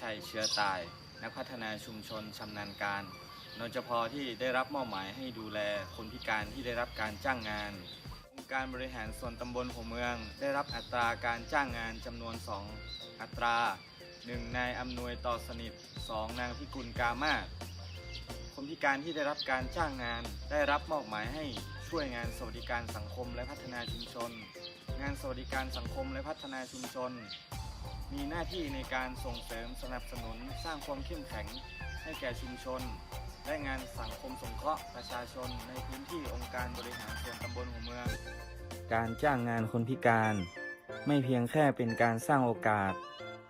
ชัยเชื้อตาย นักพัฒนาชุมชนชำนาญการนจพที่ได้รับมอบหมายให้ดูแลคนพิการที่ได้รับการจ้างงานองค์การบริหารส่วนตำบลหัวเมือง ได้รับอัตราการจ้างงานจำนวน 2 อัตรา 1. นายอำนวยต่อสนิท 2. นางพิกุลกามาศคนพิการที่ได้รับการจ้างงาน ได้รับมอบหมายให้ช่วยงานสวัสดิการสังคมและพัฒนาชุมชน งานสวัสดิการสังคมและพัฒนาชุมชน มีหน้าที่ในการส่งเสริมสนับสนุนสร้างความเข้มแข็งให้แก่ชุมชน และงานสังคมสงเคราะห์ประชาชนในพื้นที่องค์การบริหารส่วนตำบลหัวเมือง การจ้างงานคนพิการ ไม่เพียงแค่เป็นการสร้างโอกาส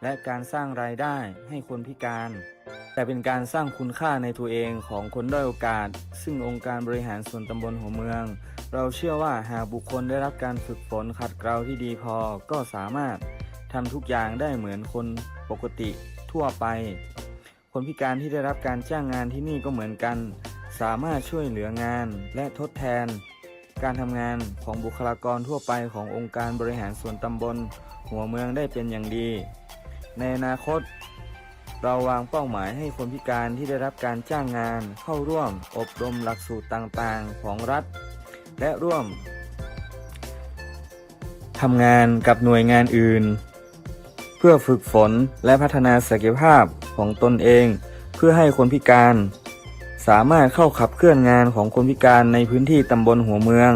และการสร้างรายได้ให้คนพิการ แต่เป็นการสร้างคุณค่าในตัวเองของคนด้อยโอกาส ซึ่งองค์การบริหารส่วนตำบลหัวเมือง เราเชื่อว่าหากบุคคลได้รับการฝึกฝนขัดเกลาที่ดีพอก็สามารถ ทำทุกอย่างได้เหมือนคนปกติทั่วไป คนพิการที่ได้รับการจ้างงานที่นี่ก็เหมือนกัน สามารถช่วยเหลืองานและทดแทน การทำงานของบุคลากรทั่วไปขององค์การบริหารส่วนตำบล หัวเมืองได้เป็นอย่างดี ในอนาคต เราวางเป้าหมายให้คนพิการที่ได้รับการจ้างงาน เข้าร่วมอบรมหลักสูตรต่างๆ ของรัฐ และร่วมทำงานกับหน่วยงานอื่น เพื่อฝึกฝนและพัฒนาศักยภาพของตนเอง เพื่อให้คนพิการ สามารถเข้าขับเคลื่อนงานของคนพิการในพื้นที่ตำบลหัวเมือง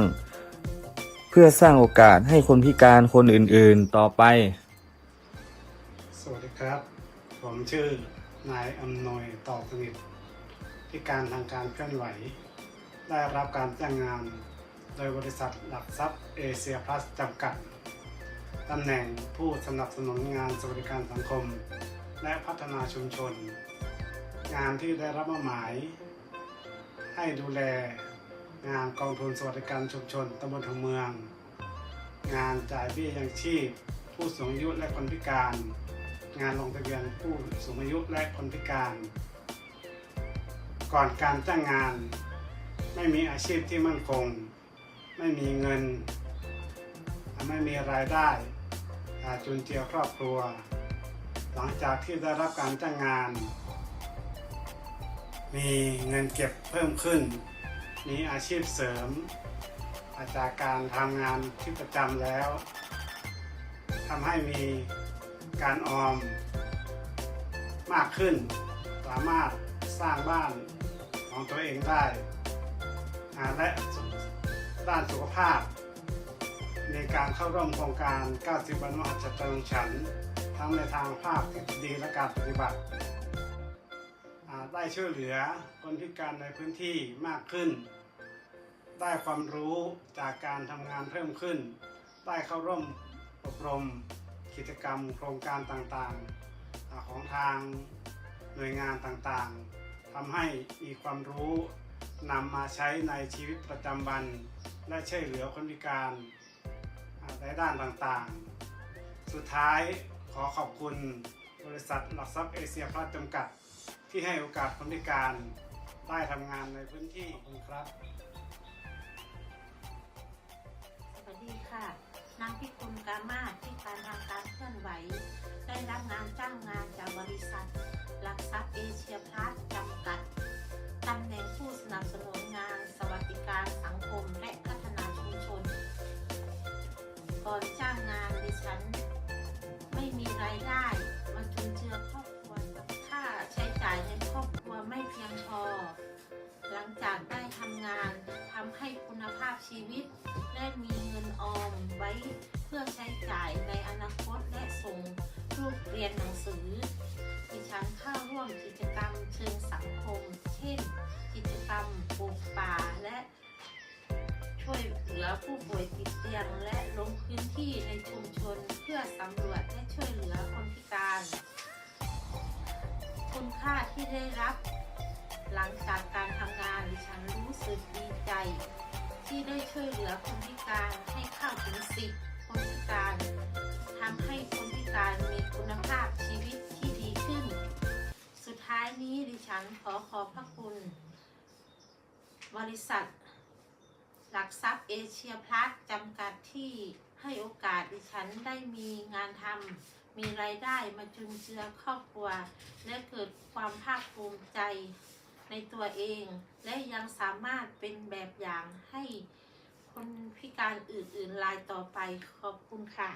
เพื่อสร้างโอกาสให้คนพิการคนอื่นๆต่อไป สวัสดีครับ ผมชื่อนายอำนวยต่อสนิทพิการทางการเคลื่อนไหว ได้รับการจ้างงาน โดยบริษัทหลักทรัพย์เอเชียพลัสจำกัด ตำแหน่งผู้สนับสนุนงานสวัสดิการสังคม และพัฒนาชุมชน งานที่ได้รับมอบหมาย ให้ดูแลงานกองทุนสวัสดิการชุมชนตำบลหัวเมือง งานจ่ายเบี้ยยังชีพ ผู้สูงอายุและคนพิการ งานลงทะเบียนผู้สูงอายุและคนพิการ ก่อนการจ้างงาน ไม่มีอาชีพที่มั่นคง ไม่มีเงิน ไม่มีรายได้อาจุนเจือครอบครัว หลังจากที่ได้รับการจ้างงาน มีเงินเก็บเพิ่มขึ้น มีอาชีพเสริม อาจากการทำงานที่ประจำแล้วทำให้มีการออมมากขึ้น สามารถสร้างบ้านของตัวเองได้และด้านสุขภาพ ในการเข้าร่วมโครงการ 90 วันมหัศจรรย์ฉันท์ทั้งในทางภาคทฤษฎีและการปฏิบัติ ได้ช่วยเหลือคนพิการในพื้นที่มากขึ้น ได้ความรู้จากการทำงานเพิ่มขึ้น ได้เข้าร่วมอบรมกิจกรรมโครงการต่างๆ ของทางหน่วยงานต่างๆทำให้มีความรู้นำมาใช้ในชีวิตประจำวัน และช่วยเหลือคนพิการ ในด้านต่างๆ สุดท้ายขอขอบคุณบริษัทหลักทรัพย์เอเชียพลัสจำกัด ที่ให้โอกาสคนพิการได้ทำงานในพื้นที่ขอบคุณครับ สวัสดีค่ะ นางพิกุลกามาศที่การทางการเคลื่อนไหว ได้รับนจ้างงาน อนจ้างงานดิฉัน ไม่มีรายได้ มาจุนเจือครอบครัวค่าใช้จ่ายในครอบครัวไม่เพียงพอ หลังจากได้ทำงานทำให้คุณภาพชีวิตได้มีเงินออมไว้เพื่อใช้จ่ายในอนาคตและส่งลูกเรียนหนังสือ ดิฉันเข้าร่วมกิจกรรมเชิงสังคม เช่น กิจกรรมปลูกป่าและ ช่วยเหลือผู้ป่วยติดเตียงและลงพื้นที่ในชุมชนเพื่อสำรวจและช่วยเหลือคนพิการ คุณค่าที่ได้รับ หลังจากการทำงานดิฉันรู้สึกดีใจ ที่ได้ช่วยเหลือคนพิการให้เข้าถึงสิทธิคนพิการทำให้คนพิการมีคุณภาพชีวิตที่ดีขึ้น สุดท้ายนี้ดิฉันขอขอบพระคุณ บริษัท หลักทรัพย์เอเชียพลัสจำกัดที่ให้โอกาสดิฉันได้มีงานทำมีรายได้มาจุนเจือครอบครัว และเกิดความภาคภูมิใจในตัวเอง และยังสามารถเป็นแบบอย่างให้คนพิการอื่นๆรายต่อไปขอบคุณค่ะ